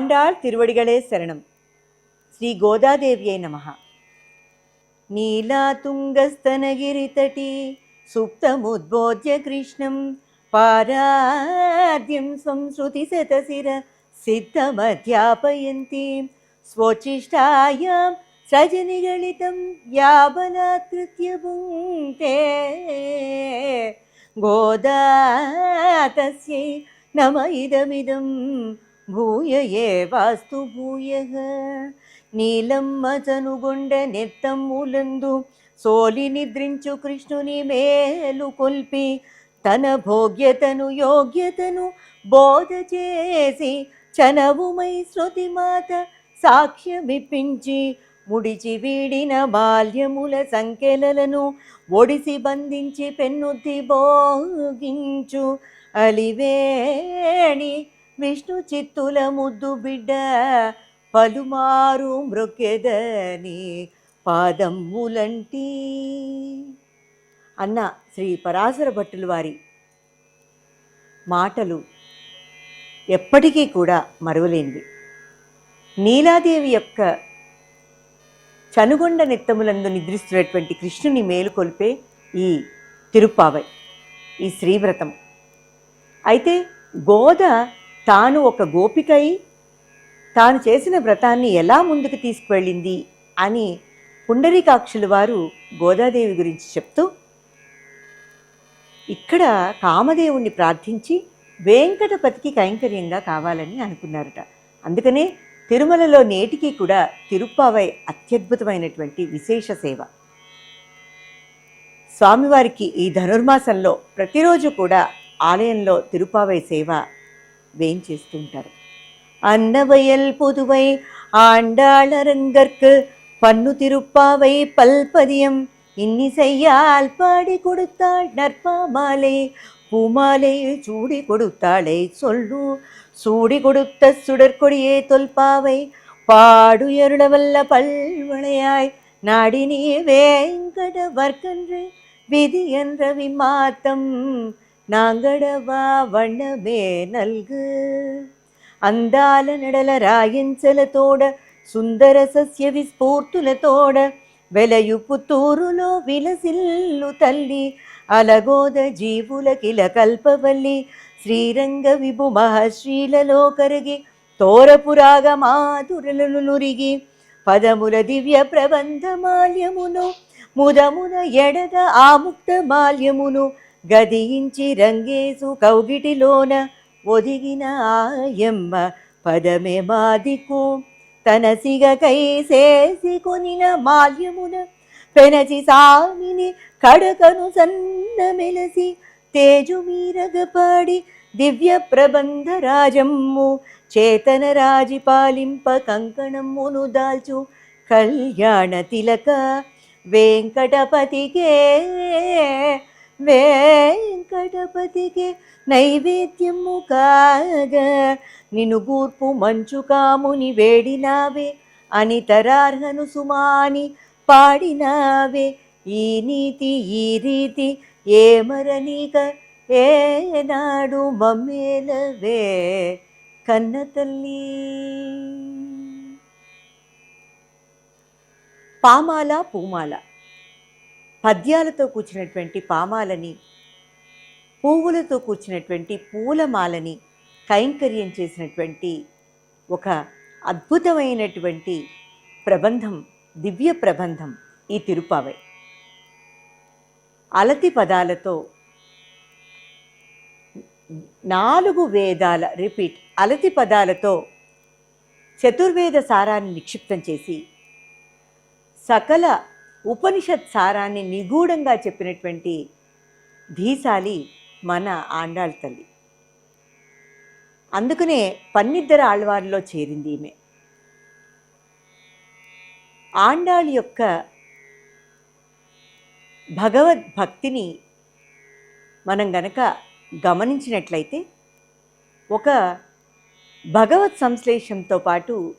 ஆண்டாள் திருவடிகளே சரணம் ஸ்ரீ கோதாதேவியை நமகா நீலா துங்கஸ்தனகிரி தட்டி சுப்தமுத்போத்ய கிருஷ்ணம் பாராத்யம் சம்ஸ்ருதி சதசிர சித்தமத்யாபயந்தீம் ஸ்வோச்சிஷ்டாயாம் സജനികളിതം യാപനാകൃത്യഭുങ്ക്തേ ഗോദാ തസ്യൈ നമ ഇദമിദം భూయ ఏవాస్తు భూయః? నీలమ్మ చనుగొండ నెత్తమ్ములందు సోలి నిద్రించు కృష్ణుని మేలు కొల్పి తన భోగ్యతను యోగ్యతను బోధ చేసి చనవుమై శృతి మాత సాక్ష్యమిప్పించి ముడిచి వీడిన బాల్యముల సంఖ్యలను ఒడిసి బంధించి పెన్నుద్ది భోగించు అలివేణి విష్ణు చిత్తుల ముద్దు బిడ్డ పలుమారు మృకెదని పాదమ్ములంటి. అన్న శ్రీ పరాశర భట్టుల వారి మాటలు ఎప్పటికీ కూడా మరువలేనివి. నీలాదేవి యొక్క చనుగొండ నిత్తములందు నిద్రిస్తున్నటువంటి కృష్ణుని మేలుకొల్పే ఈ తిరుప్పావై ఈ శ్రీవ్రతం. అయితే గోద తాను ఒక గోపికై తాను చేసిన వ్రతాన్ని ఎలా ముందుకు తీసుకువెళ్ళింది అని పుండరీకాక్షుల వారు గోదాదేవి గురించి చెప్తూ ఇక్కడ కామదేవుణ్ణి ప్రార్థించి వెంకటపతికి కైంకర్యంగా కావాలని అనుకున్నారట. అందుకనే తిరుమలలో నేటికి కూడా తిరుప్పావై అత్యద్భుతమైనటువంటి విశేష సేవ. స్వామివారికి ఈ ధనుర్మాసంలో ప్రతిరోజు కూడా ఆలయంలో తిరుపావై సేవ వేయించేస్తూ ఉంటారు அன்னவயல் புதுவை ஆண்டாளரங்கற்கு பன்னு திருப்பாவை பல்பதியம் இன்னிசையால் பாடி கொடுத்தாள் நற்பாமாலை பூமாலை சூடி கொடுத்தாளை சொல்லு சூடி கொடுத்த சுடற்கொடியே தொல்பாவை பாடுயருளவல்ல பல்வளையாய் நாடினே வேங்கட வர்க்கன்று விதி என்ற விமாத்தம் நாங்கடவா வண்ணமே நல்கு అందాల నడల రాయించలతోడ సుందర సస్య విస్ఫూర్తులతోడ వెలయు పుత్తూరులో విలసిల్లు తల్లి అలగోద జీవులకిల కల్పవల్లి శ్రీరంగ విభు మహశ్రీలలో కరిగి తోరపురాగ మాధురలను నురిగి పదముల దివ్య ప్రబంధ మాల్యమును ముదమున ఎడద ఆముక్త మాల్యమును గదించి రంగేసు కౌగిటిలోన ఒదిగిన ఆయమ్మ పదమే మాదికు తన సిగకై చేసి కొనిన మాల్యమున పెనచి సామిని కడకను సన్న మెలసి తేజు మీరగపాడి దివ్య ప్రబంధ రాజమ్ము చేతన రాజి పాలింప కంకణమ్మును దాల్చు కళ్యాణ తిలక వెంకటపతికే వెంకటపతికే నైవేద్యము కాగా. నిను గూర్పు మంచు కాముని వేడినావే అని తరార్హను సుమాని పాడినావే. ఈ నీతి ఈ రీతి ఏమరనీక ఏనాడు మమ్మేలవే కన్న తల్లి. పామాల పూమాల. పద్యాలతో కూర్చున్నటువంటి పామాలని పువ్వులతో కూర్చున్నటువంటి పూలమాలని కైంకర్యం చేసినటువంటి ఒక అద్భుతమైనటువంటి ప్రబంధం దివ్య ప్రబంధం ఈ తిరుపావై. అలతి పదాలతో నాలుగు వేదాల రిపీట్ అలతి పదాలతో చతుర్వేద సారాన్ని నిక్షిప్తం చేసి సకల ఉపనిషత్ సారాన్ని నిగూఢంగా చెప్పినటువంటి ధీశాలి మన ఆండాళ్ తల్లి. అందుకనే పన్నిద్దర ఆళ్వారిలో చేరింది ఈమె. ఆండాళ్ యొక్క భగవద్భక్తిని మనం గనక గమనించినట్లయితే ఒక భగవత్ సంశ్లేషంతో పాటు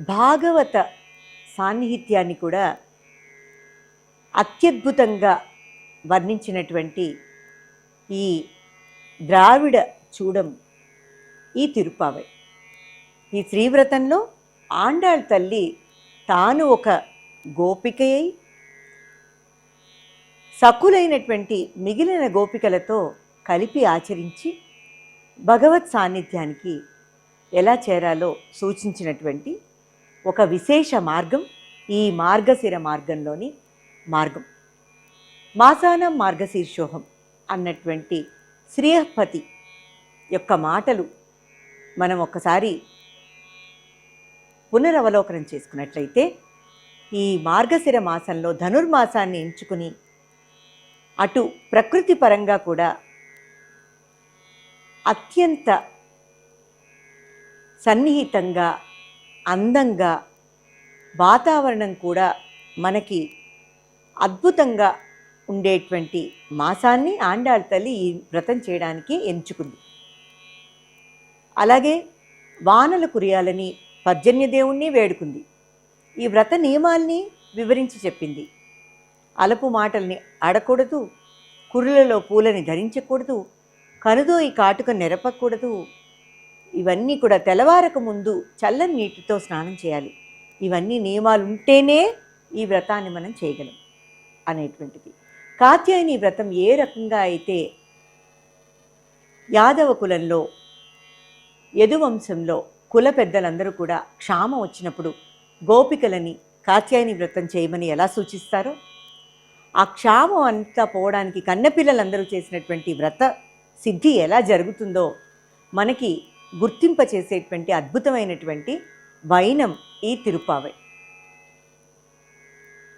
భాగవత సాన్నిహిత్యాన్ని కూడా అత్యద్భుతంగా వర్ణించినటువంటి ఈ ద్రావిడ చూడం ఈ తిరుపావై ఈ శ్రీవ్రతంలో ఆండాళ్ తల్లి తాను ఒక గోపికయై సకులైనటువంటి మిగిలిన గోపికలతో కలిపి ఆచరించి భగవత్ సాన్నిధ్యానికి ఎలా చేరాలో సూచించినటువంటి ఒక విశేష మార్గం ఈ మార్గశిర మార్గంలోని మార్గం. మాసానం మార్గశీర్షోహం అన్నటువంటి శ్రీహపతి యొక్క మాటలు మనం ఒక్కసారి పునరవలోకనం చేసుకున్నట్లయితే ఈ మార్గశిర మాసంలో ధనుర్మాసాన్ని ఎంచుకుని అటు ప్రకృతి పరంగా కూడా అత్యంత సన్నిహితంగా అందంగా వాతావరణం కూడా మనకి అద్భుతంగా ఉండేటువంటి మాసాన్ని ఆండాళ్ళ తల్లి ఈ వ్రతం చేయడానికి ఎంచుకుంది. అలాగే వానలు కురియాలని పర్జన్య దేవుణ్ణి వేడుకుంది. ఈ వ్రత నియమాల్ని వివరించి చెప్పింది. అలపు మాటల్ని ఆడకూడదు కురులలో పూలని ధరించకూడదు కనుదో ఈ కాటుక నెరపకూడదు ఇవన్నీ కూడా తెల్లవారక ముందు చల్లని నీటితో స్నానం చేయాలి. ఇవన్నీ నియమాలు ఉంటేనే ఈ వ్రతాన్ని మనం చేయగలం. అనేటువంటిది. కాత్యాయని వ్రతం ఏ రకంగా అయితే యాదవ కులంలో యదువంశంలో కుల పెద్దలందరూ కూడా క్షామం వచ్చినప్పుడు గోపికలని కాత్యాయని వ్రతం చేయమని ఎలా సూచిస్తారో? ఆ క్షామం అంతా పోవడానికి కన్నపిల్లలందరూ చేసినటువంటి వ్రత సిద్ధి ఎలా జరుగుతుందో మనకి గుర్తింప చేసేటువంటి అద్భుతమైనటువంటి వైనం ఈ తిరుపావై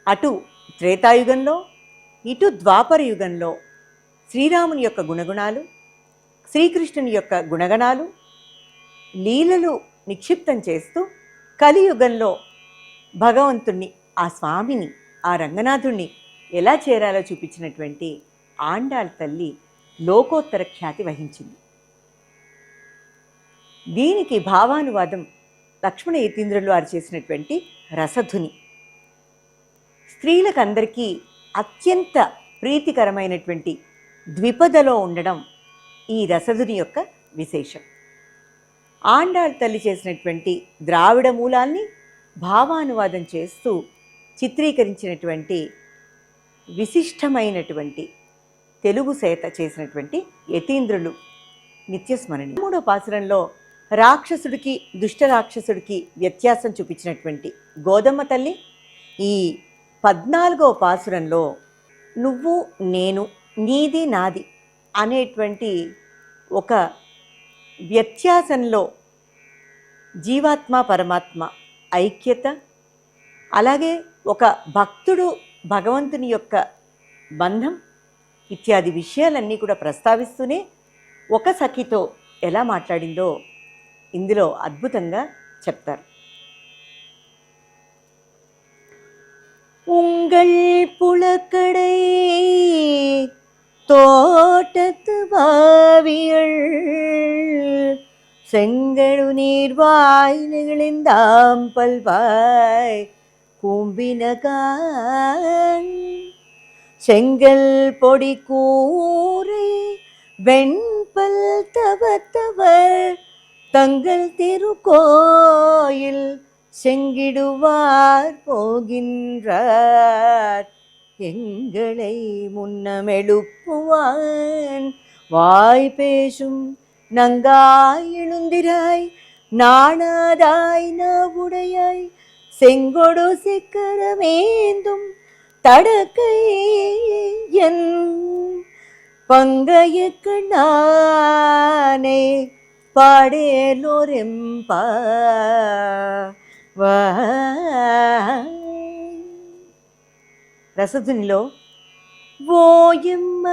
అటు త్రేతాయుగంలో ఇటు ద్వాపర యుగంలో శ్రీరాముని యొక్క గుణగుణాలు శ్రీకృష్ణుని యొక్క గుణగణాలు లీలలు నిక్షిప్తం చేస్తూ కలియుగంలో భగవంతుణ్ణి ఆ స్వామిని ఆ రంగనాథుణ్ణి ఎలా చేరాలో చూపించినటువంటి ఆండాళ్ తల్లి లోకోత్తర ఖ్యాతి వహించింది. దీనికి భావానువాదం లక్ష్మణ యతీంద్రులు వారు చేసినటువంటి రసధుని స్త్రీలకందరికీ అత్యంత ప్రీతికరమైనటువంటి ద్విపదలో ఉండడం ఈ రసదుని యొక్క విశేషం. ఆండాళ్ తల్లి చేసినటువంటి ద్రావిడ మూలాల్ని భావానువాదం చేస్తూ చిత్రీకరించినటువంటి విశిష్టమైనటువంటి తెలుగు సేత చేసినటువంటి యతీంద్రులు నిత్యస్మరణి. మూడో పాసురంలో రాక్షసుడికి దుష్ట రాక్షసుడికి వ్యత్యాసం చూపించినటువంటి గోదమ్మ తల్లి ఈ పద్నాలుగో పాసురంలో నువ్వు నేను నీది నాది అనేటువంటి ఒక వ్యత్యాసంలో జీవాత్మ పరమాత్మ ఐక్యత అలాగే ఒక భక్తుడు భగవంతుని యొక్క బంధం ఇత్యాది విషయాలన్నీ కూడా ప్రస్తావిస్తూనే ఒక సఖితో ఎలా మాట్లాడిందో ఇందులో అద్భుతంగా చెప్తారు. எங்கள் புலக்கடை தோட்டத்து பாவியள் செங்கழு நீர்வாய் நிகழ்ந்தாம் பல்வாய் கூம்பினகான் செங்கல் பொடி கூரை வெண்பல் தவத்தவர் தங்கள் திருக்கோயில் செங்கிடுவார் போகின்றார். எங்களை முன்னமெழுப்புவான் வாய் பேசும் நங்காய் எழுந்திராய். நாணாதாய் நாவுடையாய். செங்கொடு சிக்கரமேந்தும் தடக்கை என் பங்கையக்கு நானே. பாடேலோரெம்பா రసధునిలో ఓయమ్మ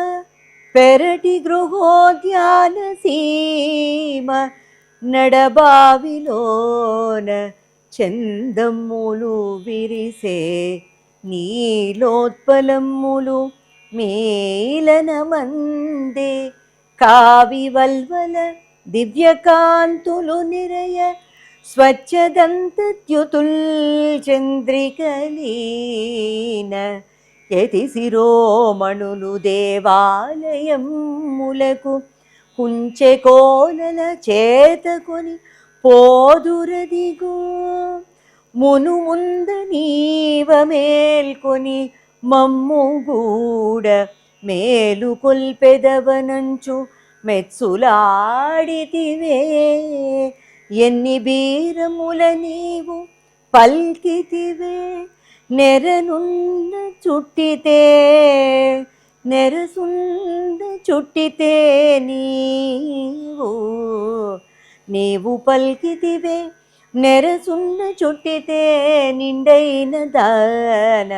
పెరటి గృహోద్యాన సీమ నడబావిలోన చందమ్ములు విరిసే నీలోత్పలమ్ములు మేలనమందే కావి వల్వల దివ్యకాంతులు నిరయ స్వచ్ఛదంతద్యుతుల్ చంద్రికలీన యతి శిరోమణులు దేవాలయములకు కుంచె కోలల చేతకొని పోదురదిగో. మును ముంద నీవ మేల్కొని మమ్ముగూడ మేలు కొల్పెదవనంచు మెత్సులాడితివే. ఎన్ని బీరముల నీవు పల్కితివే నెరనున్న చుట్టితే నెరసుంద చుట్టితే నీవు నీవు పల్కితివే నెరసున్న చుట్టితే నిండైన దాన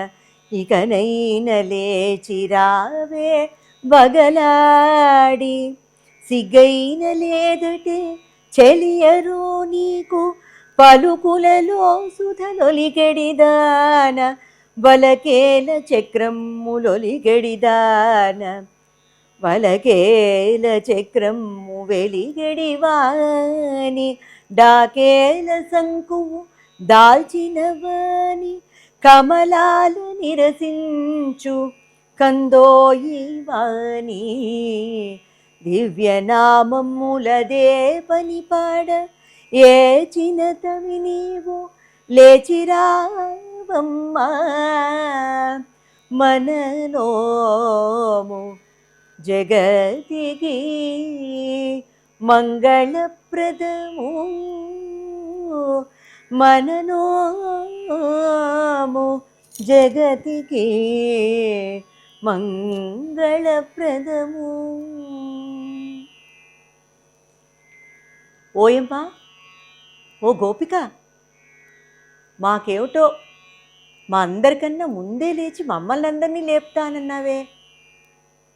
ఇకనైన లేచిరావే బగలాడి సిగ్గైన లేదటే చెలియరు నీకు పలుకులలో సుధలొలిగడిదాన వలకేల చక్రమ్ములొలిగెడిదాన వలకేల చక్రము వెలిగడివాని డాకేల శంకువు దాల్చినవాని కమలాలు నిరసించు కందోయి వాణి దివ్యనామములదే పని పాడ ఏ చినతవి నీవు లేచిరావమ్మా మననోము జగతికి మంగళప్రదము మననోము జగతికి మంగళప్రదము ఓయమ్మా ఓ గోపిక మాకేమిటో మా అందరికన్నా ముందే లేచి మమ్మల్ని అందరినీ లేపుతానన్నావే.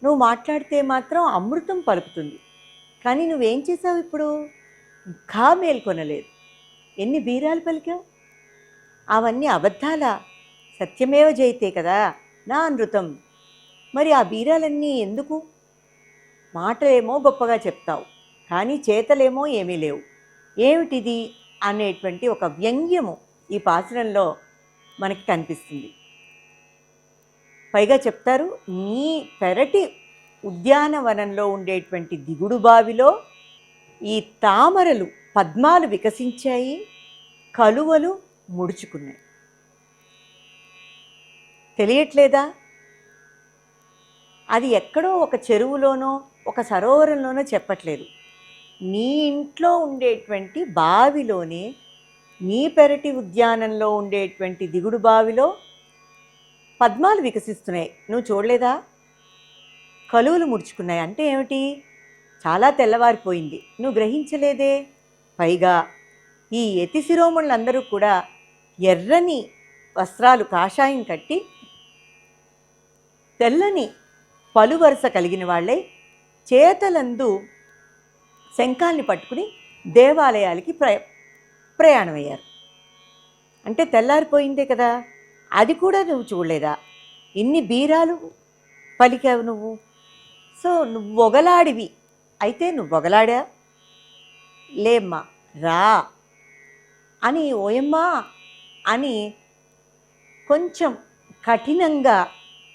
నువ్వు మాట్లాడితే మాత్రం అమృతం పలుకుతుంది. కానీ నువ్వేం చేసావు ఇప్పుడు? ఇంకా మేల్కొనలేదు ఎన్ని బీరాలు పలికావు? అవన్నీ అబద్ధాల. సత్యమేవ జయితే కదా నా అనృతం మరి ఆ బీరాలన్నీ ఎందుకు? మాటలేమో గొప్పగా చెప్తావు. కానీ చేతలేమో ఏమీ లేవు. ఏమిటిది? అనేటువంటి ఒక వ్యంగ్యము ఈ పాసురంలో మనకి కనిపిస్తుంది. పైగా చెప్తారు నీ పెరటి ఉద్యానవనంలో ఉండేటువంటి దిగుడు బావిలో ఈ తామరలు పద్మాలు వికసించాయి కలువలు ముడుచుకున్నాయి. తెలియట్లేదా? అది ఎక్కడో ఒక చెరువులోనో ఒక సరోవరంలోనో చెప్పట్లేదు. నీ ఇంట్లో ఉండేటువంటి బావిలోనే నీ పెరటి ఉద్యానంలో ఉండేటువంటి దిగుడు బావిలో పద్మాలు వికసిస్తున్నాయి. నువ్వు చూడలేదా? కలువులు ముడుచుకున్నాయి. అంటే ఏమిటి? చాలా తెల్లవారిపోయింది. నువ్వు గ్రహించలేదే? పైగా ఈ యతి శిరోమణులందరూ కూడా ఎర్రని వస్త్రాలు కాషాయం కట్టి తెల్లని పలువరుస కలిగిన వాళ్ళే చేతలందు శంఖాల్ని పట్టుకుని దేవాలయాలకి ప్ర ప్రయాణమయ్యారు. అంటే తెల్లారిపోయిందే కదా అది కూడా నువ్వు చూడలేదా? ఇన్ని బీరాలు పలికావు నువ్వు. సో నువ్వు ఒగలాడివి అయితే నువ్వు ఒగలాడా లేమ్మా రా అని ఓయమ్మా అని కొంచెం కఠినంగా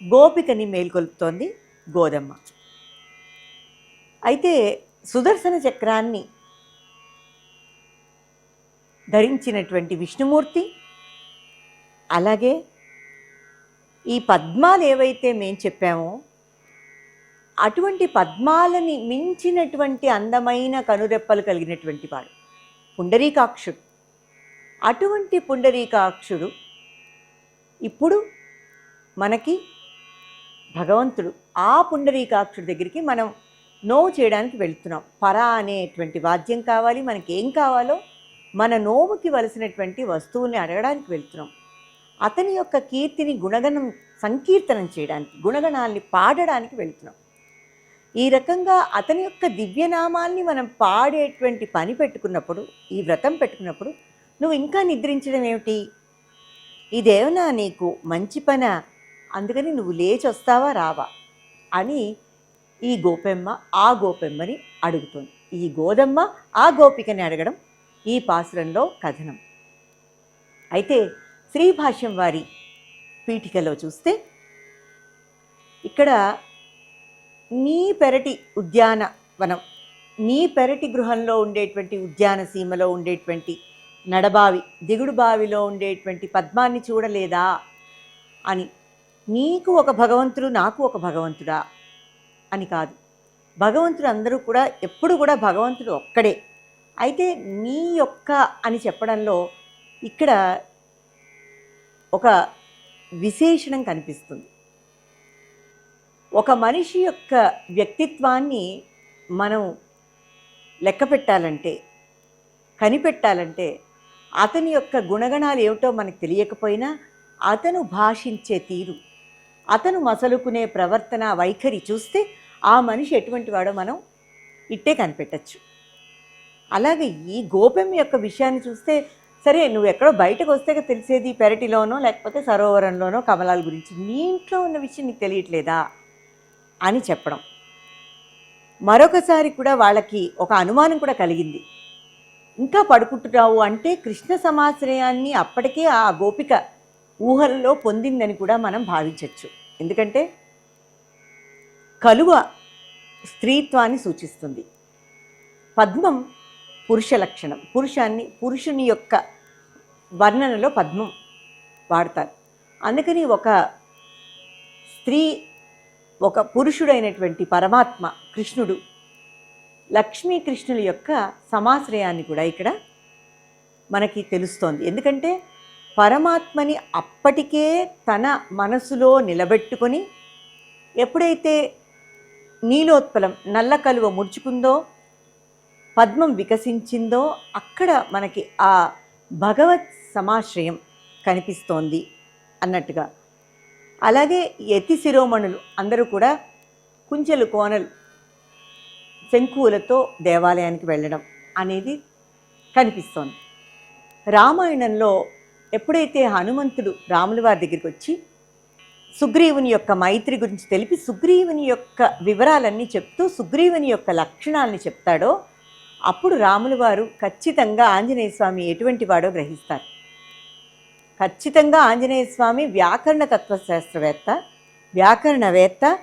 గోపికని మేల్కొల్పుతోంది గోదమ్మ. అయితే సుదర్శన చక్రాన్ని ధరించినటువంటి విష్ణుమూర్తి అలాగే ఈ పద్మాలు ఏవైతే మేము చెప్పామో అటువంటి పద్మాలని మించినటువంటి అందమైన కనురెప్పలు కలిగినటువంటి వాడు పుండరీకాక్షుడు. అటువంటి పుండరీకాక్షుడు ఇప్పుడు మనకి భగవంతుడు ఆ పుండరీకాక్షుడి దగ్గరికి మనం నోవు చేయడానికి వెళుతున్నాం. పర అనేటువంటి వాద్యం కావాలి మనకి ఏం కావాలో మన నోముకి వలసినటువంటి వస్తువుల్ని అడగడానికి వెళ్తున్నాం. అతని యొక్క కీర్తిని గుణగణం సంకీర్తనం చేయడానికి గుణగణాల్ని పాడడానికి వెళ్తున్నాం. ఈ రకంగా అతని యొక్క దివ్యనామాల్ని మనం పాడేటువంటి పని పెట్టుకున్నప్పుడు ఈ వ్రతం పెట్టుకున్నప్పుడు నువ్వు ఇంకా నిద్రించడం ఏమిటి? ఇదేమన్నా నీకు మంచి పన? అందుకని నువ్వు లేచి వస్తావా రావా అని ఈ గోపెమ్మ ఆ గోపెమ్మని అడుగుతుంది. ఈ గోదమ్మ ఆ గోపికని అడగడం ఈ పాసురంలో కథనం. అయితే శ్రీ భాష్యం వారి పీఠికలో చూస్తే ఇక్కడ నీ పెరటి ఉద్యాన వనం నీ పెరటి గృహంలో ఉండేటువంటి ఉద్యాన సీమలో ఉండేటువంటి నడబావి దిగుడు బావిలో ఉండేటువంటి పద్మాన్ని చూడలేదా? అని నీకు ఒక భగవంతుడు నాకు ఒక భగవంతుడా? అని కాదు. భగవంతుడు అందరూ కూడా ఎప్పుడు కూడా భగవంతుడు ఒక్కడే. అయితే నీ యొక్క అని చెప్పడంలో ఇక్కడ ఒక విశేషణం కనిపిస్తుంది. ఒక మనిషి యొక్క వ్యక్తిత్వాన్ని మనం లెక్క పెట్టాలంటే కనిపెట్టాలంటే అతని యొక్క గుణగణాలు ఏమిటో మనకు తెలియకపోయినా అతను భాషించే తీరు అతను మసలుకునే ప్రవర్తన వైఖరి చూస్తే ఆ మనిషి ఎటువంటి వాడో మనం ఇట్టే కనిపెట్టచ్చు. అలాగే ఈ గోపెం యొక్క విషయాన్ని చూస్తే సరే నువ్వు ఎక్కడో బయటకు వస్తే తెలిసేది పెరటిలోనో లేకపోతే సరోవరంలోనో కమలాల గురించి. నీ ఇంట్లో ఉన్న విషయం నీకు తెలియట్లేదా అని చెప్పడం. మరొకసారి కూడా వాళ్ళకి ఒక అనుమానం కూడా కలిగింది. ఇంకా పడుకుంటున్నావు అంటే కృష్ణ సమాశ్రయాన్ని అప్పటికే ఆ గోపిక ఊహల్లో పొందిందని కూడా మనం భావించవచ్చు ఎందుకంటే కలువ స్త్రీత్వాన్ని సూచిస్తుంది. పద్మం పురుష లక్షణం. పురుషాన్ని పురుషుని యొక్క వర్ణనలో పద్మం వాడతారు. అందుకని ఒక స్త్రీ ఒక పురుషుడైనటువంటి పరమాత్మ కృష్ణుడు లక్ష్మీకృష్ణుల యొక్క సమాశ్రయాన్ని కూడా ఇక్కడ మనకి తెలుస్తోంది. ఎందుకంటే పరమాత్మని అప్పటికే తన మనసులో నిలబెట్టుకొని ఎప్పుడైతే నీలోత్పలం నల్ల కలువ ముడుచుకుందో పద్మం వికసించిందో అక్కడ మనకి ఆ భగవత్ సమాశ్రయం కనిపిస్తోంది అన్నట్టుగా. అలాగే యతి శిరోమణులు అందరూ కూడా కుంచెలు కోనలు శంకువులతో దేవాలయానికి వెళ్ళడం అనేది కనిపిస్తోంది. రామాయణంలో ఎప్పుడైతే హనుమంతుడు రాముల వారి దగ్గరికి వచ్చి సుగ్రీవుని యొక్క మైత్రి గురించి తెలిపి సుగ్రీవుని యొక్క వివరాలన్నీ చెప్తూ సుగ్రీవుని యొక్క లక్షణాలని చెప్తాడో అప్పుడు రాములు వారు ఖచ్చితంగా ఆంజనేయ స్వామి ఎటువంటి వాడో గ్రహిస్తారు. ఖచ్చితంగా ఆంజనేయ స్వామి వ్యాకరణ తత్వశాస్త్రవేత్త వ్యాకరణవేత్త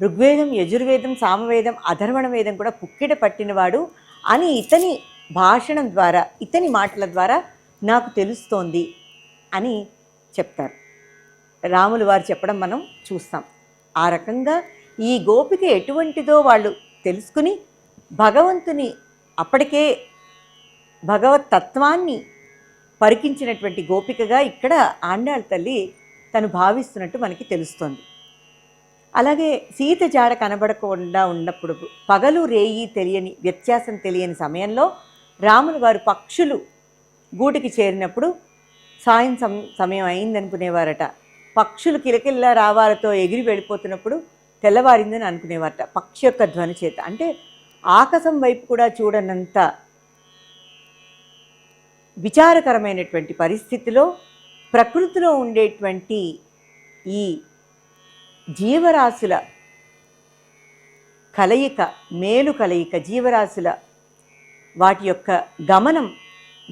ఋగ్వేదం యజుర్వేదం సామవేదం అధర్వణ వేదం కూడా పుక్కిట పట్టినవాడు అని ఇతని భాషణం ద్వారా ఇతని మాటల ద్వారా నాకు తెలుస్తోంది అని చెప్తారు. రాములు వారు చెప్పడం మనం చూస్తాం. ఆ రకంగా ఈ గోపిక ఎటువంటిదో వాళ్ళు తెలుసుకుని భగవంతుని అప్పటికే భగవత్ తత్వాన్ని పరికించినటువంటి గోపికగా ఇక్కడ ఆండాళ్ళ తల్లి తను భావిస్తున్నట్టు మనకి తెలుస్తోంది. అలాగే సీత జాడ కనబడకుండా ఉన్నప్పుడు పగలు రేయి తెలియని వ్యత్యాసం తెలియని సమయంలో రాములు వారు పక్షులు గూటికి చేరినప్పుడు సాయం సమయం అయిందనుకునేవారట. పక్షులు కిలకిల్లా రావాలతో ఎగిరి వెళ్ళిపోతున్నప్పుడు తెల్లవారిందని అనుకునేవారట పక్షి యొక్క ధ్వని చేత. అంటే ఆకాశం వైపు కూడా చూడనంత విచారకరమైనటువంటి పరిస్థితిలో ప్రకృతిలో ఉండేటువంటి ఈ జీవరాశుల కలయిక మేలు కలయిక జీవరాశుల వాటి యొక్క గమనం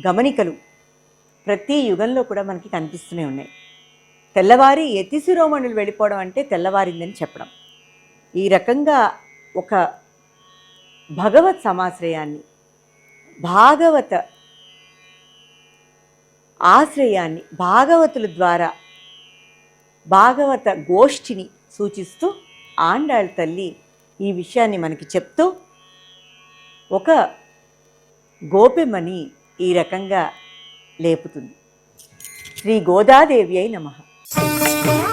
గమనికలు ప్రతి యుగంలో కూడా మనకి కనిపిస్తూనే ఉన్నాయి. తెల్లవారి యతిశిరోమణులు వెళ్ళిపోవడం అంటే తెల్లవారిందని చెప్పడం. ఈ రకంగా ఒక భగవత్ సమాశ్రయాన్ని భాగవత ఆశ్రయాన్ని భాగవతుల ద్వారా భాగవత గోష్ఠిని సూచిస్తూ ఆండాళ్ళ తల్లి ఈ విషయాన్ని మనకి చెప్తూ ఒక గోపెమని ఈ రకంగా లేపుతుంది. శ్రీ గోదాదేవి అయి నమః. Thanks.